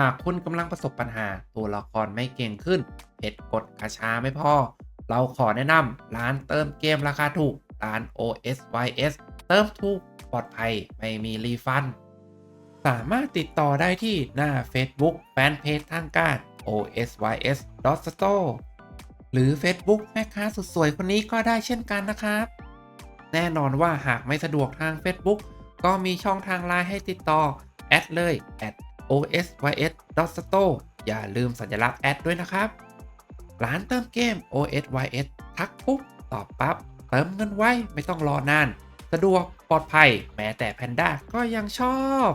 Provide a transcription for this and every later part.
หากคุณกำลังประสบปัญหาตัวละครไม่เก่งขึ้นเพชรกดกระชาไม่พอ เราขอแนะนำร้านเติมเกมราคาถูก ร้าน OSYS เติมถูกปลอดภัยไม่มีรีฟัน สามารถติดต่อได้ที่หน้า Facebook แฟนเพจทางการ OSYS Store หรือ Facebook แม่ค้าสุดสวยคนนี้ก็ได้เช่นกันนะครับ แน่นอนว่าหากไม่สะดวกทาง Facebook ก็มีช่องทางไลน์ให้ติดต่อ แอดเลย at OSYS s t o อย่าลืมสัญลักษณ์แอดด้วยนะครับ ร้านเติมเกม osys ทักปุ๊บตอบปั๊บเติมเงินไว้ไม่ต้องรอนาน สะดวกปลอดภัย แม้แต่แพนด้าก็ยังชอบ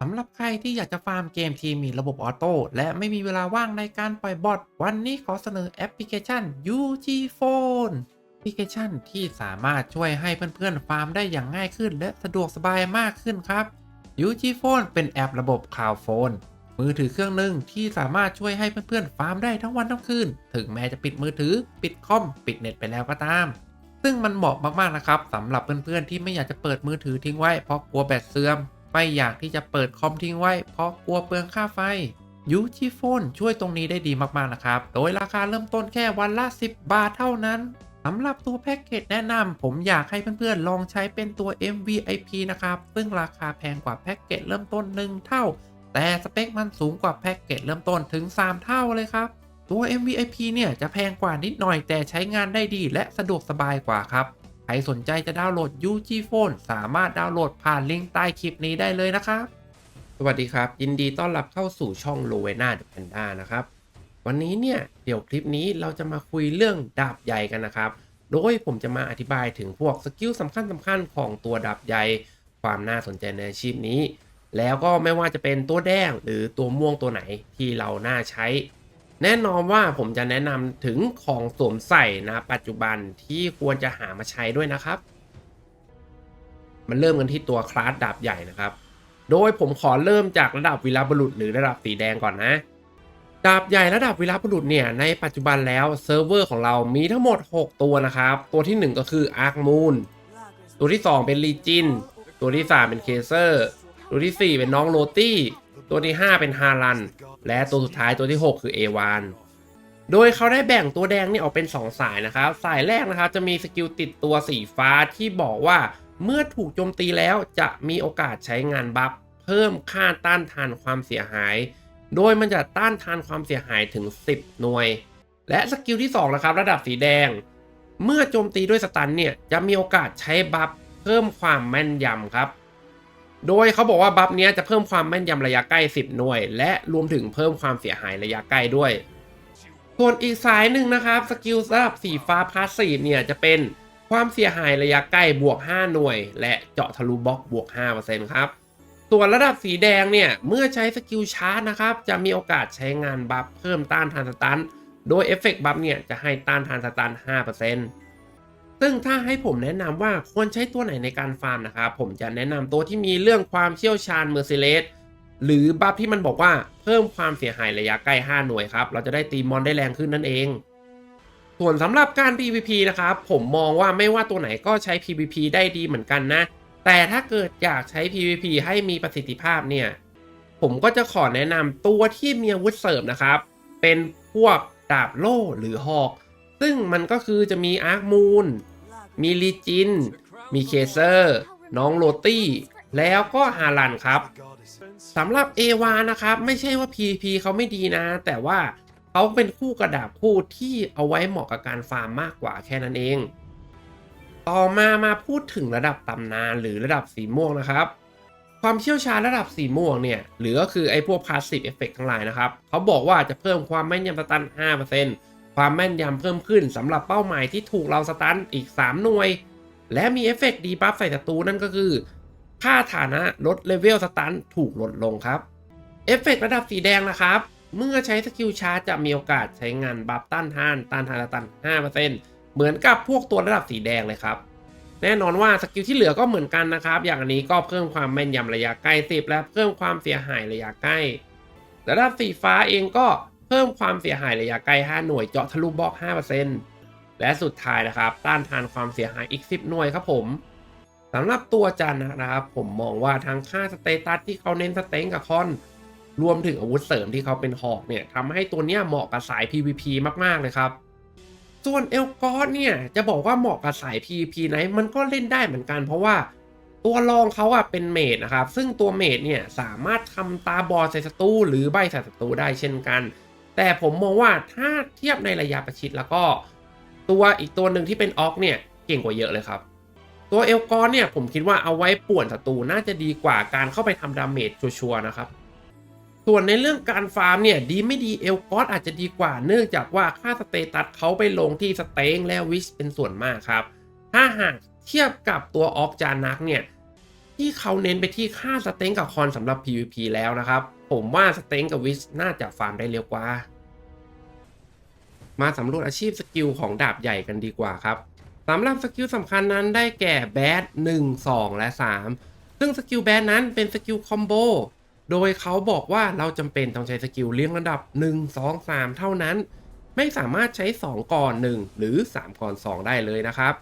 สำหรับใครที่อยากจะฟาร์มเกมที่มีระบบออโต้และไม่มีเวลาว่างในการปล่อยบอทวันนี้ขอเสนอแอปพลิเคชัน UG Phone แอปพลิเคชันที่สามารถช่วยให้เพื่อนๆฟาร์มได้อย่างง่ายขึ้น และสะดวกสบายมากขึ้นครับ UG Phone เป็นแอประบบข่าวโฟนมือถือเครื่องหนึ่งที่สามารถช่วยให้เพื่อนๆฟาร์มได้ทั้งวันทั้งคืน ถึงแม้จะปิดมือถือ ปิดคอม ปิดเน็ตไปแล้วก็ตาม ซึ่งมันเหมาะมากๆนะครับสำหรับเพื่อนๆที่ไม่อยากจะเปิดมือถือทิ้งไว้เพราะกลัวแบตเสื่อม ไม่อยากที่จะเปิดคอมทิ้งไว้เพราะกลัวเปลืองค่าไฟยูจิโฟนช่วยตรงนี้ได้ดีมากๆนะครับ โดยราคาเริ่มต้นแค่วันละ 10 บาทเท่านั้น สำหรับตัวแพ็กเกจแนะนำผมอยากให้เพื่อนๆ ลองใช้เป็นตัว MVIP นะครับ ซึ่งราคาแพงกว่าแพ็กเกจเริ่มต้น 1 เท่า แต่สเปคมันสูงกว่าแพ็กเกจเริ่มต้นถึง 3 เท่าเลยครับ ตัว MVIP เนี่ยจะแพงกว่านิดหน่อยแต่ใช้งานได้ดีและสะดวกสบายกว่าครับ ใครสนใจจะดาวน์โหลด UG Phone สามารถดาวน์โหลดผ่านลิงก์ใต้คลิปนี้ได้เลยนะครับ สวัสดีครับ ยินดีต้อนรับเข้าสู่ช่อง l o w e n a The Panda นะครับ วันนี้เนี่ยเดี๋ยวคลิปนี้เราจะมาคุยเรื่องดาบใหญ่กันนะครับ โดยผมจะมาอธิบายถึงพวกสกิลสำคัญสำคัญของตัวดาบใหญ่ความน่าสนใจในอาชีพนี้ แล้วก็ไม่ว่าจะเป็นตัวแดงหรือตัวม่วงตัวไหนที่เราน่าใช้ แน่นอนว่าผมจะแนะนำถึงของสวมใส่นะปัจจุบันที่ควรจะหามาใช้ด้วยนะครับ มันเริ่มกันที่ตัวคลาสดาบใหญ่นะครับ โดยผมขอเริ่มจากระดับวีรบุรุษหรือระดับสีแดงก่อนนะ ดาบใหญ่ระดับวีรบุรุษเนี่ยในปัจจุบันแล้วเซิร์ฟเวอร์ของเรามีทั้งหมด 6 ตัวนะครับ ตัวที่ 1 ก็คือ Arc Moon ตัวที่ 2 เป็น Legion ตัวที่ 3 เป็นเคเซอร์ตัวที่ 4 เป็นน้องโรตี้ ตัวที่ 5 เป็นฮารัน และตัวสุดท้ายตัวที่ 6 คือเอวานโดยเขาได้แบ่งตัวแดงนี่ออกเป็น 2 สายนะครับ สายแรกนะครับจะมีสกิลติดตัวสีฟ้าที่บอกว่าเมื่อถูกโจมตีแล้วจะมีโอกาสใช้งานบัฟเพิ่มค่าต้านทานความเสียหาย โดยมันจะต้านทานความเสียหายถึง 10 หน่วย และสกิลที่2นะครับระดับสีแดง เมื่อโจมตีด้วยสตันเนี่ยจะมีโอกาสใช้บัฟเพิ่มความแม่นยำครับ โดยเขาบอกว่าบัฟเนี้ยจะเพิ่มความแม่นยำระยะใกล้ 10 หน่วย และรวมถึงเพิ่มความเสียหายระยะใกล้ด้วย ส่วนอีกสายหนึ่งนะครับสกิลระดับสีฟ้าพาสซีฟเนี่ยจะเป็นความเสียหายระยะใกล้บวก 5 หน่วย และเจาะทะลุบล็อกบวก 5%ครับ ส่วนระดับสีแดงเนี่ย เมื่อใช้สกิลชาร์จนะครับ จะมีโอกาสใช้งานบัฟเพิ่มต้านทานสตัน โดยเอฟเฟกต์บัฟเนี่ยจะให้ต้านทานสตัน 5%ซึ่งถ้าให้ผมแนะนำว่าควรใช้ตัวไหนในการฟาร์มนะครับ ผมจะแนะนำตัวที่มีเรื่องความเชี่ยวชาญเมอร์เซเลสหรือบัฟที่มันบอกว่าเพิ่มความเสียหายระยะใกล้ 5 หน่วยครับ เราจะได้ตีมอนได้แรงขึ้นนั่นเอง ส่วนสำหรับการ PVP นะครับ ผมมองว่าไม่ว่าตัวไหนก็ใช้ PVP ได้ดีเหมือนกันนะ แต่ถ้าเกิดอยากใช้ PVP ให้มีประสิทธิภาพเนี่ย ผมก็จะขอแนะนำตัวที่มีอาวุธเสริมนะครับ เป็นพวกดาบโล่หรือหอก ซึ่งมันก็คือจะมีอาร์คมูน มีลีจิน มีเคเซอร์ น้องโรตี้ แล้วก็ฮารันครับสำหรับเอวานะครับ ไม่ใช่ว่า PVP เขาไม่ดีนะ แต่ว่าเขาเป็นคู่กระดาบคู่ที่เอาไว้เหมาะกับการฟาร์มมากกว่าแค่นั้นเอง ต่อมามาพูดถึงระดับตำนานหรือระดับสีม่วงนะครับ ความเชี่ยวชาญระดับสีม่วงเนี่ยหรือก็คือไอ้พวกพาสซีฟเอฟเฟกทั้งหลายนะครับเขาบอกว่าจะเพิ่มความแม่นยำสตัน 5%ความแม่นยำเพิ่มขึ้นสำหรับเป้าหมายที่ถูกเราสตันอีก 3 หน่วย และมีเอฟเฟกต์ดีบัฟใส่ศัตรูนั่นก็คือ ค่าฐานะลดเลเวลสตันถูกลดลงครับเอฟเฟกต์ระดับสีแดงนะครับเมื่อใช้สกิลชาร์จจะมีโอกาสใช้งานบัฟต้านทานต้านทานสตัน5% เหมือนกับพวกตัวระดับสีแดงเลยครับ แน่นอนว่าสกิลที่เหลือก็เหมือนกันนะครับ อย่างอันนี้ก็เพิ่มความแม่นยำระยะใกล้10และเพิ่มความเสียหายระยะใกล้ระดับสีฟ้าเองก็เพิ่มความเสียหายระยะใกล้5หน่วยเจาะทะลุบล็อก 5%และสุดท้ายนะครับ ต้านทานความเสียหายอีก 10 หน่วยครับผมสำหรับตัวจันนะครับ ผมมองว่าทางค่าสเตตัสที่เขาเน้นสเต็งกับคอน รวมถึงอาวุธเสริมที่เขาเป็นหอกเนี่ยทำให้ตัวเนี้ยเหมาะกับสาย PVP มาก ๆ เลยครับ ส่วนเอลกอสเนี่ยจะบอกว่าเหมาะกับสาย PVP ไหนมันก็เล่นได้เหมือนกัน เพราะว่าตัวรองเขาอะเป็นเมดนะครับ ซึ่งตัวเมดเนี่ยสามารถทำตาบอดใส่ศัตรูหรือใบใส่ศัตรูได้เช่นกัน แต่ผมมองว่าถ้าเทียบในระยะประชิดแล้วก็ ตัวอีกตัวหนึ่งที่เป็นออกเนี่ยเก่งกว่าเยอะเลยครับ ตัวเอลกอนเนี่ยผมคิดว่าเอาไว้ป่วนศัตรูน่าจะดีกว่าการเข้าไปทำดาเมจชัวร์ๆนะครับ ส่วนในเรื่องการฟาร์มเนี่ยดีไม่ดีเอลกอสอาจจะดีกว่า เนื่องจากว่าค่าสเตตัสเขาไปลงที่สเต็งและวิชเป็นส่วนมากครับ ถ้าหากเทียบกับตัวออกจานักเนี่ยที่เขาเน้นไปที่ค่าสเต็งกับคอนสำหรับ PVP แล้วนะครับ ผมว่าสเต็งกับวิชน่าจะฟาร์มได้เร็วกว่า มาสำรวจอาชีพสกิลของดาบใหญ่กันดีกว่าครับสำหรับสกิลสำคัญนั้นได้แก่แบด1 2 และ 3 ซึ่งสกิลแบดนั้นเป็นสกิลคอมโบ โดยเขาบอกว่าเราจำเป็นต้องใช้สกิลเลี้ยงระดับ 1 2 3 เท่านั้น ไม่สามารถใช้ 2 ก่อน 1 หรือ 3 ก่อน 2 ได้เลยนะครับ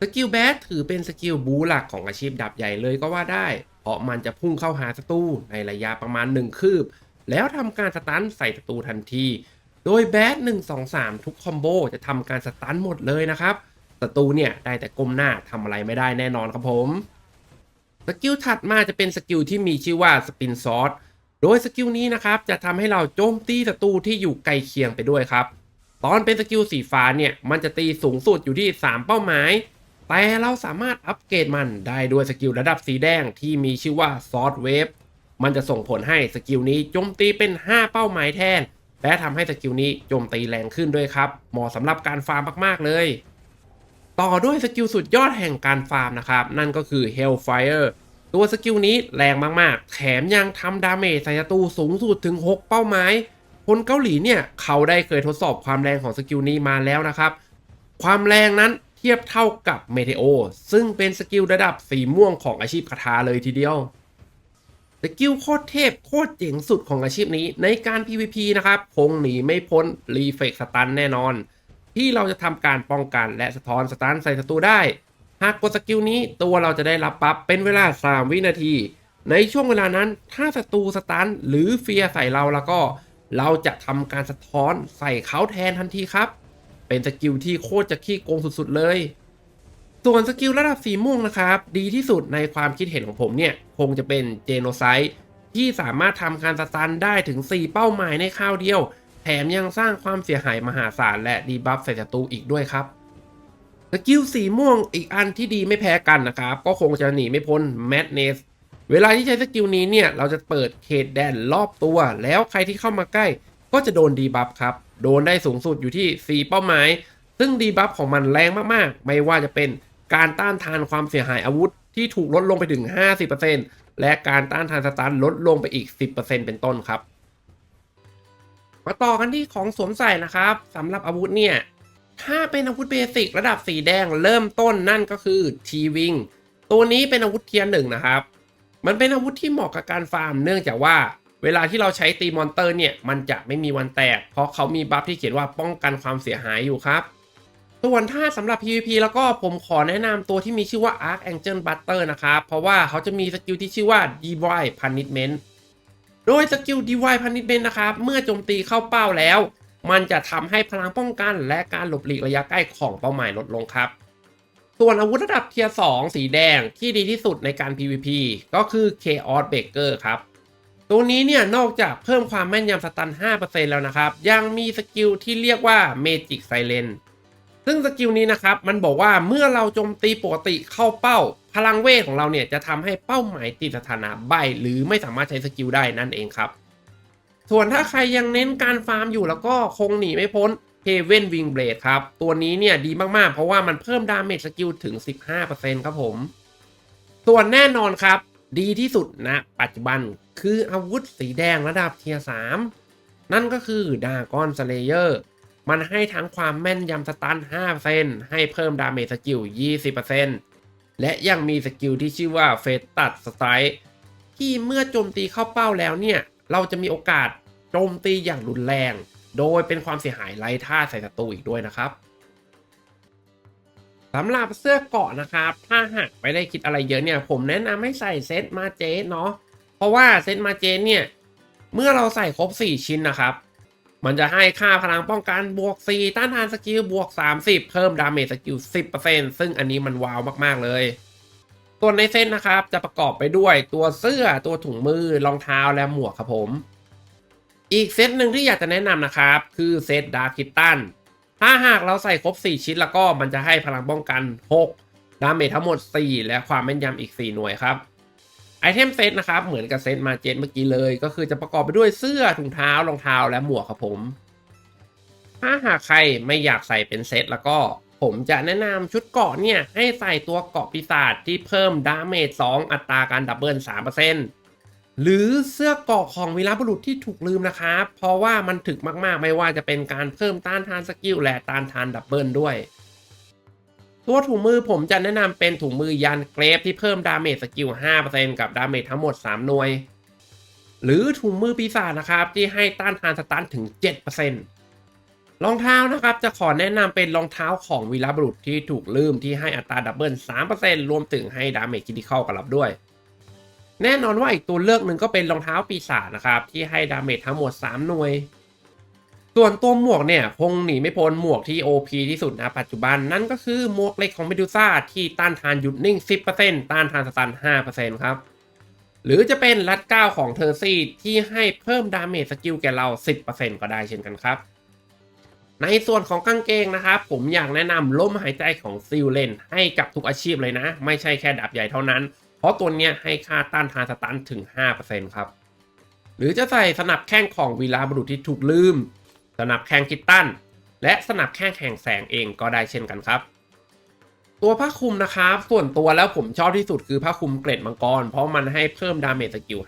สกิลแบดถือเป็นสกิลบูหลักของอาชีพดาบใหญ่เลยก็ว่าได้ เพราะมันจะพุ่งเข้าหาศัตรูในระยะประมาณ 1 คืบ แล้วทำการสตันใส่ศัตรูทันที โดยแบด1 2 3 ทุกคอมโบจะทำการสตันหมดเลยนะครับศัตรูเนี่ยได้แต่ก้มหน้าทำอะไรไม่ได้แน่นอนครับผม สกิลถัดมาจะเป็นสกิลที่มีชื่อว่าสปินซอสโดยสกิลนี้นะครับจะทำให้เราโจมตีศัตรูที่อยู่ใกล้เคียงไปด้วยครับ ตอนเป็นสกิลสีฟ้าเนี่ยมันจะตีสูงสุดอยู่ที่ 3 เป้าหมาย แต่เราสามารถอัปเกรดมันได้ด้วยสกิลระดับสีแดงที่มีชื่อว่าซอสเวฟมันจะส่งผลให้สกิลนี้โจมตีเป็น 5 เป้าหมายแทน และทำให้สกิลนี้โจมตีแรงขึ้นด้วยครับเหมาะสำหรับการฟาร์มมากๆเลย ต่อด้วยสกิลสุดยอดแห่งการฟาร์มนะครับ นั่นก็คือ Hellfire ตัวสกิลนี้แรงมากๆ แถมยังทำดาเมจใส่ศัตรูสูงสุดถึง 6 เป้าหมาย คนเกาหลีเนี่ย เขาได้เคยทดสอบความแรงของสกิลนี้มาแล้วนะครับ ความแรงนั้นเทียบเท่ากับเมเทโอ ซึ่งเป็นสกิลระดับสีม่วงของอาชีพคาถาเลยทีเดียวสกิลโคตรเทพโคตรเจ๋งสุดของอาชีพนี้ในการ PVP นะครับคงหนีไม่พ้นรีเฟกสตันแน่นอน ที่เราจะทำการป้องกันและสะท้อนสตันใส่ศัตรูได้ หากกดสกิลนี้ตัวเราจะได้รับบัฟเป็นเวลา 3 วินาที ในช่วงเวลานั้นถ้าศัตรูสตันหรือเฟียร์ใส่เราแล้วก็ เราจะทำการสะท้อนใส่เขาแทนทันทีครับ เป็นสกิลที่โคตรจะขี้โกงสุดๆเลย ส่วนสกิลระดับสีม่วงนะครับ ดีที่สุดในความคิดเห็นของผมเนี่ยคงจะเป็นเจโนไซที่สามารถทำการสตันได้ถึง 4 เป้าหมายในคราวเดียว แถมยังสร้างความเสียหายมหาศาลและดีบัฟใส่ศัตรูอีกด้วยครับสกิลสีม่วงอีกอันที่ดีไม่แพ้กันนะครับ ก็คงจะหนีไม่พ้นแมดเนสเวลาที่ใช้สกิลนี้เนี่ย เราจะเปิดเขตแดนรอบตัว แล้วใครที่เข้ามาใกล้ ก็จะโดนดีบัฟครับ โดนได้สูงสุดอยู่ที่ 4 เป้าหมาย ซึ่งดีบัฟของมันแรงมากๆ ไม่ว่าจะเป็นการต้านทานความเสียหายอาวุธ ที่ถูกลดลงไปถึง 50%และการต้านทานสตันลดลงไปอีก 10%เป็นต้นครับ มาต่อกันที่ของสวมใส่นะครับสำหรับอาวุธเนี่ย ถ้าเป็นอาวุธเบสิกระดับสีแดงเริ่มต้นนั่นก็คือทีวิงตัวนี้เป็นอาวุธเทียร์หนึ่งนะครับ มันเป็นอาวุธที่เหมาะกับการฟาร์ม เนื่องจากว่าเวลาที่เราใช้ตีมอนเตอร์เนี่ยมันจะไม่มีวันแตก เพราะเขามีบัฟที่เขียนว่าป้องกันความเสียหายอยู่ครับส่วนถ้าสำหรับ PVP แล้วก็ผมขอแนะนำตัวที่มีชื่อว่า Archangel Butter นะครับ เพราะว่าเขาจะมีสกิลที่ชื่อว่า Divine Punishment โดยสกิล Divine Punishment นะครับ เมื่อโจมตีเข้าเป้าแล้ว มันจะทำให้พลังป้องกันและการหลบหลีกระยะใกล้ของเป้าหมายลดลงครับ ส่วนอาวุธระดับเทียร์2สีแดงที่ดีที่สุดในการ PVP ก็คือ Chaos Breaker ครับ ตัวนี้เนี่ยนอกจากเพิ่มความแม่นยำสตัน 5%แล้วนะครับ ยังมีสกิลที่เรียกว่า Magic Silence ซึ่งสกิลนี้นะครับมันบอกว่าเมื่อเราโจมตีปกติเข้าเป้า พลังเวทของเราเนี่ยจะทำให้เป้าหมายติดสถานะใบหรือไม่สามารถใช้สกิลได้นั่นเองครับ ส่วนถ้าใครยังเน้นการฟาร์มอยู่แล้วก็คงหนีไม่พ้น Heaven Wing Blade ครับ ตัวนี้เนี่ยดีมาก ๆ เพราะว่ามันเพิ่มดาเมจสกิลถึง 15%ครับผม ส่วนแน่นอนครับ ดีที่สุดนะ ปัจจุบันคืออาวุธสีแดงระดับเทียร์3นั่นก็คือดากอนสเลเยอร์ มันให้ทั้งความแม่นยำสตัน5%ให้เพิ่มดาเมจสกิล 20%และยังมีสกิลที่ชื่อว่าเฟตตัดสไตร์ที่เมื่อโจมตีเข้าเป้าแล้วเนี่ย เราจะมีโอกาสโจมตีอย่างรุนแรง โดยเป็นความเสียหายไร้ท่าใส่ศัตรูอีกด้วยนะครับสำหรับเสื้อเกาะนะครับ ถ้าหากไม่ได้คิดอะไรเยอะเนี่ย ผมแนะนำให้ใส่เซตมาเจสเนาะ เพราะว่าเซตมาเจสเนี่ย เมื่อเราใส่ครบ 4 ชิ้นนะครับ มันจะให้ค่าพลังป้องกันบวก 4 ต้านทานสกิลบวก 30 เพิ่มดาเมจสกิล 10%ซึ่งอันนี้มันว้าวมาก ๆ เลยส่วนในเซตนะครับจะประกอบไปด้วยตัวเสื้อตัวถุงมือรองเท้าและหมวกครับผม อีกเซตหนึ่งที่อยากจะแนะนำนะครับ คือเซตดาร์คิตตันถ้าหากเราใส่ครบ 4 ชิ้นแล้วก็มันจะให้พลังป้องกัน 6 ดาเมจทั้งหมด 4 และความแม่นยำอีก 4 หน่วยครับ ไอเทมเซตนะครับ เหมือนกับเซตมาเจ็ตเมื่อกี้เลย ก็คือจะประกอบไปด้วยเสื้อถุงเท้ารองเท้าและหมวกครับผม ถ้าหากใครไม่อยากใส่เป็นเซตแล้วก็ผมจะแนะนำชุดเกาะเนี่ย ให้ใส่ตัวเกาะปีศาจที่เพิ่มดาเมจ 2 อัตราการดับเบิล 3%หรือเสื้อเกาะของวีรบุรุษที่ถูกลืมนะครับ เพราะว่ามันถึกมากๆ ไม่ว่าจะเป็นการเพิ่มต้านทานสกิลและต้านทานดับเบิลด้วย ตัวถุงมือผมจะแนะนำเป็นถุงมือยันเกรฟที่เพิ่มดาเมจสกิล 5%กับดาเมจทั้งหมด 3 หน่วย หรือถุงมือปีศาจนะครับ ที่ให้ต้านทานสตันถึง 7%รองเท้านะครับ จะขอแนะนำเป็นรองเท้าของวีรบุรุษที่ถูกลืมที่ให้อัตราดับเบิล 3%รวมถึงให้ดาเมจคิดิเคอลกับรับด้วย แน่นอนว่าอีกตัวเลือกหนึ่งก็เป็นรองเท้าปีศาจนะครับที่ให้ดาเมจทั้งหมด 3 หน่วย ส่วนตัวหมวกเนี่ยคงหนีไม่พ้นหมวกที่ OP ที่สุดนะปัจจุบันนั่นก็คือหมวกเล็กของเมดูซ่าที่ต้านทานหยุดนิ่ง 10%ต้านทานสตัน 5%ครับ หรือจะเป็นรัดเก้าของเทอร์ซี่ที่ให้เพิ่มดาเมจสกิลแก่เรา 10%ก็ได้เช่นกันครับ ในส่วนของกางเกงนะครับ ผมอยากแนะนำล้มหายใจของซิลเลนให้กับทุกอาชีพเลยนะ ไม่ใช่แค่ดาบใหญ่เท่านั้น เพราะตัวเนี้ยให้ค่าต้านทานสตันถึง 5%ครับหรือจะใส่สนับแข้งของวีลาบุรุษที่ถูกลืม นับแข้งคิตตันและสนับแข้งแข่งแสงเองก็ได้เช่นกันครับ ตัวผ้าคลุมนะครับส่วนตัวแล้วผมชอบที่สุดคือผ้าคลุมเกล็ดมังกร เพราะมันให้เพิ่มดาเมจสกิล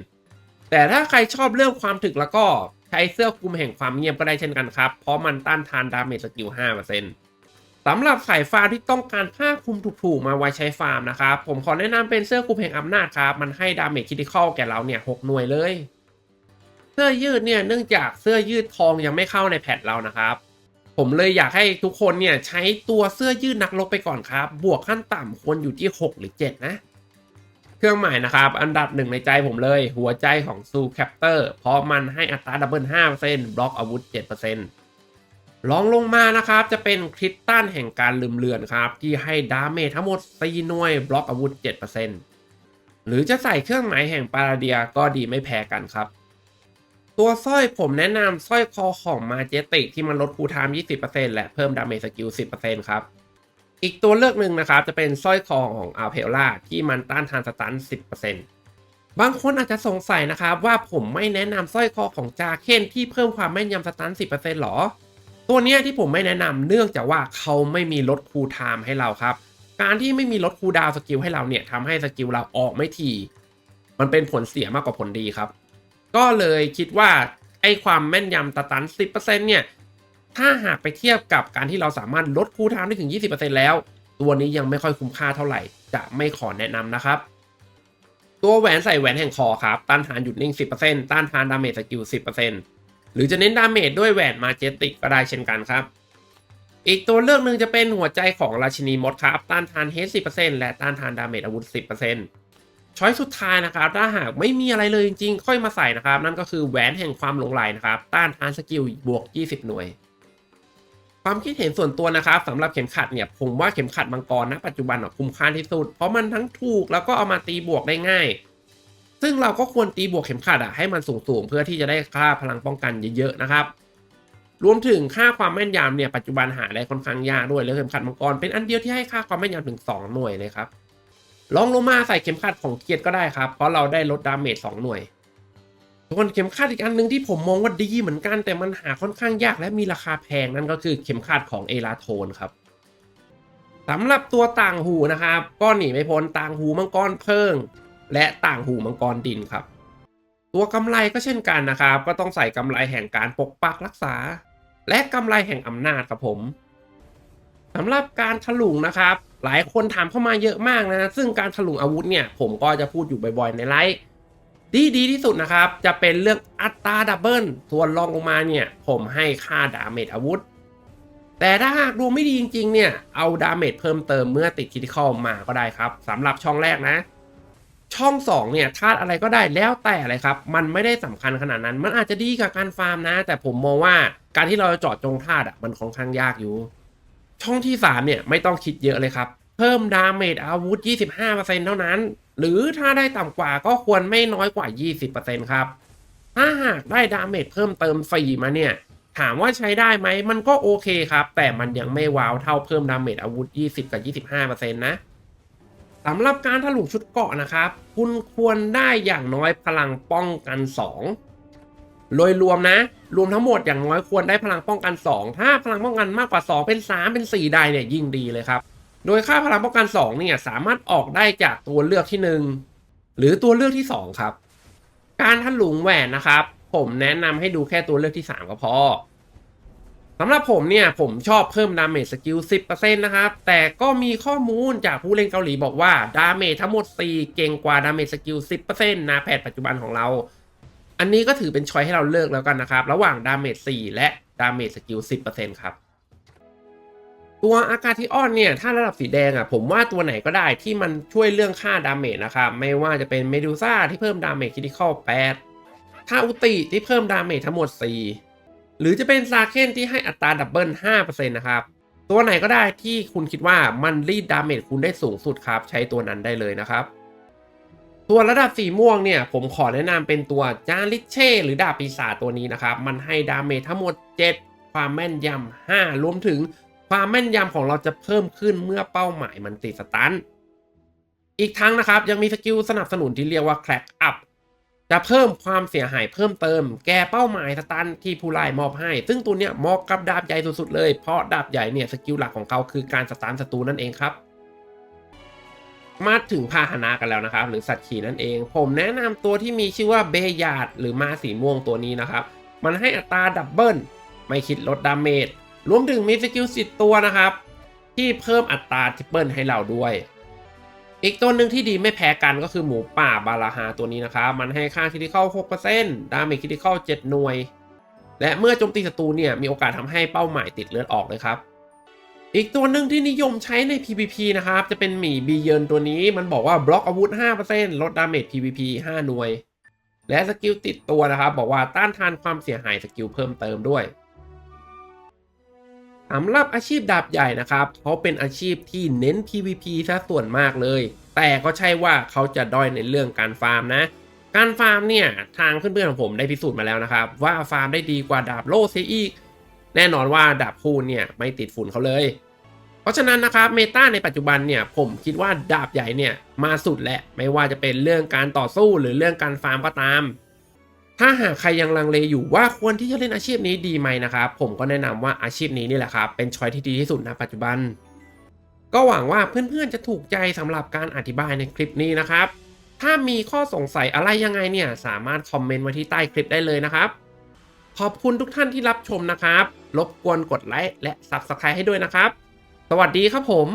5%แต่ถ้าใครชอบเรื่องความถึกแล้วก็ใช้เสื้อคลุมแห่งความเงียบก็ได้เช่นกันครับ เพราะมันต้านทานดาเมจสกิล 5%สำหรับสายฟาร์มที่ต้องการผ้าคลุมถูกๆมาไว้ใช้ฟาร์มนะครับผมขอแนะนำเป็นเสื้อคลุมแห่งอำนาจครับมันให้ดาเมจคิติคอลแก่เราเนี่ย 6 หน่วยเลย เสื้อยืดเนี่ยเนื่องจากเสื้อยืดทองยังไม่เข้าในแพทเรานะครับ ผมเลยอยากให้ทุกคนเนี่ยใช้ตัวเสื้อยืดนักรบไปก่อนครับ บวกขั้นต่ำควรอยู่ที่ 6 หรือ 7 นะ เครื่องหมายนะครับ อันดับหนึ่งในใจผมเลย หัวใจของซูแคปเตอร์เพราะมันให้อัตราดับเบิล5%บล็อกอาวุธ 7%รองลงมานะครับจะเป็นคริสตันแห่งการลืมเลือนครับ ที่ให้ดาเมจทั้งหมด4หน่วยบล็อกอาวุธ 7%หรือจะใส่เครื่องหมายแห่งปาราเดียก็ดีไม่แพ้กันครับ ตัวสร้อยผมแนะนำสร้อยคอของมาเจติกที่มันลดคูลไทม์20%และเพิ่มดาเมจสกิล 10%ครับ อีกตัวเลือกหนึ่งนะครับ จะเป็นสร้อยคอของอาเพลล่าที่มันต้านทานสตัน 10%บางคนอาจจะสงสัยนะครับ ว่าผมไม่แนะนำสร้อยคอของจาเคนที่เพิ่มความแม่นยำสตัน 10%หรอ ตัวเนี้ยที่ผมไม่แนะนำเนื่องจากว่าเขาไม่มีลดคูลไทม์ให้เราครับ การที่ไม่มีลดคูลดาวสกิลให้เราเนี่ยทำให้สกิลเราออกไม่ทีมันเป็นผลเสียมากกว่าผลดีครับ ก็เลยคิดว่าไอ้ความแม่นยำตะตัน 10%เนี่ย ถ้าหากไปเทียบกับการที่เราสามารถลดคูลไทม์ได้ถึง 20%แล้ว ตัวนี้ยังไม่ค่อยคุ้มค่าเท่าไหร่ จะไม่ขอแนะนำนะครับ ตัวแหวนใส่แหวนแห่งคอครับ ต้านทานหยุดนิ่ง 10%ต้านทานดาเมจสกิล 10%หรือจะเน้นดาเมจด้วยแหวนมาเจติกก็ได้เช่นกันครับ อีกตัวเลือกหนึ่งจะเป็นหัวใจของราชินีมดครับ ต้านทานเฮด10%และต้านทานดาเมจอาวุธ 10% ช้อยสุดท้ายนะครับ ถ้าหากไม่มีอะไรเลยจริงๆ ค่อยมาใส่นะครับ นั่นก็คือแหวนแห่งความหลงไหลนะครับ ต้านทานสกิลบวก 20 หน่วย ความคิดเห็นส่วนตัวนะครับสำหรับเข็มขัดเนี่ย ผมว่าเข็มขัดมังกรนะปัจจุบันอะคุ้มค่าที่สุด เพราะมันทั้งถูกแล้วก็เอามาตีบวกได้ง่าย ซึ่งเราก็ควรตีบวกเข็มขัดอะให้มันสูงๆ เพื่อที่จะได้ค่าพลังป้องกันเยอะๆนะครับรวมถึงค่าความแม่นยำเนี่ยปัจจุบันหาได้ค่อนข้างยากด้วยแล้วเข็มขัดมังกรเป็นอันเดียวที่ให้ค่าความแม่นยำถึง 2 หน่วยเลยครับ ลองลงมาใส่เข็มขัดของเกียดก็ได้ครับ เพราะเราได้ลดดาเมจ2หน่วยส่วนเข็มขัดอีกอันหนึ่งที่ผมมองว่าดีเหมือนกัน แต่มันหาค่อนข้างยากและมีราคาแพงนั่นก็คือเข็มขัดของเอลาโทนครับสำหรับตัวต่างหูนะครับก็หนีไม่พ้นต่างหูมังกรเพิ่ง และต่างหูมังกรดินครับ ตัวกำไรก็เช่นกันนะครับ ก็ต้องใส่กำไรแห่งการปกปักรักษา และกำไรแห่งอำนาจครับผมสำหรับการถลุงนะครับ หลายคนถามเข้ามาเยอะมากนะ ซึ่งการถลุงอาวุธเนี่ย ผมก็จะพูดอยู่บ่อยๆในไลฟ์ที่ดีที่สุดนะครับ จะเป็นเรื่องอัตราดับเบิลส่วนรองลงมาเนี่ย ผมให้ค่าดาเมจอาวุธ แต่ถ้าหากดวงไม่ดีจริงๆ เนี่ย เอาดาเมจเพิ่มเติมเมื่อติดคิติคอลมาก็ได้ครับสำหรับช่องแรกนะ ช่อง 2 เนี่ยธาตุอะไรก็ได้แล้วแต่เลยครับ มันไม่ได้สำคัญขนาดนั้น มันอาจจะดีกับการฟาร์มนะ แต่ผมมองว่าการที่เราจะเจาะจงธาตุอะมันค่อนข้างยากอยู่ ช่องที่ 3 เนี่ย ไม่ต้องคิดเยอะเลยครับ เพิ่มดาเมจอาวุธ 25%เท่านั้น หรือถ้าได้ต่ำกว่าก็ควรไม่น้อยกว่า 20%ครับ ถ้าหากได้ดาเมจเพิ่มเติม4มาเนี่ย ถามว่าใช้ได้ไหม มันก็โอเคครับ แต่มันยังไม่ว้าวเท่าเพิ่มดาเมจอาวุธ 20 กับ 25%นะสำหรับการถลุชุดเกาะนะครับ คุณควรได้อย่างน้อยพลังป้องกัน 2 โดยรวมนะ รวมทั้งหมดอย่างน้อยควรได้พลังป้องกัน 2 ถ้าพลังป้องกันมากกว่า 2 เป็น 3 เป็น 4 ได้เนี่ยยิ่งดีเลยครับ โดยค่าพลังป้องกัน2เนี่ยสามารถออกได้จากตัวเลือกที่ 1 หรือตัวเลือกที่ 2 ครับ การถลุงแหวนนะครับ ผมแนะนำให้ดูแค่ตัวเลือกที่ 3 ก็พอสำหรับผมเนี่ยผมชอบเพิ่มดาเมจสกิล 10%นะครับ แต่ก็มีข้อมูลจากผู้เล่นเกาหลีบอกว่าดาเมจทั้งหมด 4 เก่งกว่าดาเมจสกิล 10%นะแพทปัจจุบันของเรา อันนี้ก็ถือเป็นช้อยให้เราเลือกแล้วกันนะครับ ระหว่างดาเมจ4และดาเมจสกิล10%ครับ ตัวอากาทิออนเนี่ย ถ้าระดับสีแดงอะผมว่าตัวไหนก็ได้ที่มันช่วยเรื่องค่าดาเมจนะครับ ไม่ว่าจะเป็นเมดูซ่าที่เพิ่มดาเมจคิติคอล8ถ้าอุติที่เพิ่มดาเมจทั้งหมด 4 หรือจะเป็นซาเคนที่ให้อัตราดับเบิล5%นะครับตัวไหนก็ได้ที่คุณคิดว่ามันรีดดาเมจคุณได้สูงสุดครับ ใช้ตัวนั้นได้เลยนะครับ ตัวระดับสีม่วงเนี่ย ผมขอแนะนำเป็นตัวจาริเช่ หรือดาบปีศาจตัวนี้นะครับ มันให้ดาเมจทั้งหมด 7 ความแม่นยำ5รวมถึงความแม่นยำของเราจะเพิ่มขึ้นเมื่อเป้าหมายมันติดสตันอีกทั้งนะครับ ยังมีสกิลสนับสนุนที่เรียกว่า Crack Up จะเพิ่มความเสียหายเพิ่มเติม แก่เป้าหมายสตันที่ผู้ไล่มอบให้ ซึ่งตัวเนี้ยเหมาะกับดาบใหญ่สุดๆเลย เพราะดาบใหญ่เนี่ยสกิลหลักของเขาคือการสตันศัตรูนั่นเองครับ มาถึงพาหนะกันแล้วนะครับ หรือสัตว์ขี่นั่นเอง ผมแนะนำตัวที่มีชื่อว่าเบยาดหรือมาสีม่วงตัวนี้นะครับ มันให้อัตราดับเบิลไม่คิดลดดาเมจรวมถึงมีสกิลสิตัวนะครับ ที่เพิ่มอัตราทริปเปิลให้เราด้วย อีกตัวหนึ่งที่ดีไม่แพ้กันก็คือหมูป่าบาลาฮาตัวนี้นะครับ มันให้ค่าคิติคอล6%ดาเมจคิติคอล7หน่วย และเมื่อโจมตีศัตรูเนี่ยมีโอกาสทำให้เป้าหมายติดเลือดออกเลยครับ อีกตัวหนึ่งที่นิยมใช้ใน PVP นะครับ จะเป็นหมีบีเยินตัวนี้มันบอกว่าบล็อกอาวุธ 5%ลดดาเมจ PVP 5 หน่วย และสกิลติดตัวนะครับ บอกว่าต้านทานความเสียหายสกิลเพิ่มเติมด้วยสำหรับอาชีพดาบใหญ่นะครับเขาเป็นอาชีพที่เน้น PVP ซะส่วนมากเลย แต่ก็ใช่ว่าเขาจะด้อยในเรื่องการฟาร์มนะ การฟาร์มเนี่ยทางเพื่อนๆของผมได้พิสูจน์มาแล้วนะครับ ว่าฟาร์มได้ดีกว่าดาบโล่เสียอีก แน่นอนว่าดาบคูณเนี่ยไม่ติดฝุ่นเขาเลย เพราะฉะนั้นนะครับเมตาในปัจจุบันเนี่ยผมคิดว่าดาบใหญ่เนี่ยมาสุดแหละไม่ว่าจะเป็นเรื่องการต่อสู้หรือเรื่องการฟาร์มก็ตาม ถ้าหากใครยังลังเลอยู่ว่าควรที่จะเล่นอาชีพนี้ดีไหมนะครับผมก็แนะนำว่าอาชีพนี้นี่แหละครับเป็นช้อยที่ดีที่สุดณปัจจุบัน ก็หวังว่าเพื่อนๆจะถูกใจสำหรับการอธิบายในคลิปนี้นะครับ ถ้ามีข้อสงสัยอะไรยังไงเนี่ยสามารถคอมเมนต์ไว้ที่ใต้คลิปได้เลยนะครับ ขอบคุณทุกท่านที่รับชมนะครับ รบกวนกดไลค์และ Subscribe ให้ด้วยนะครับ สวัสดีครับผม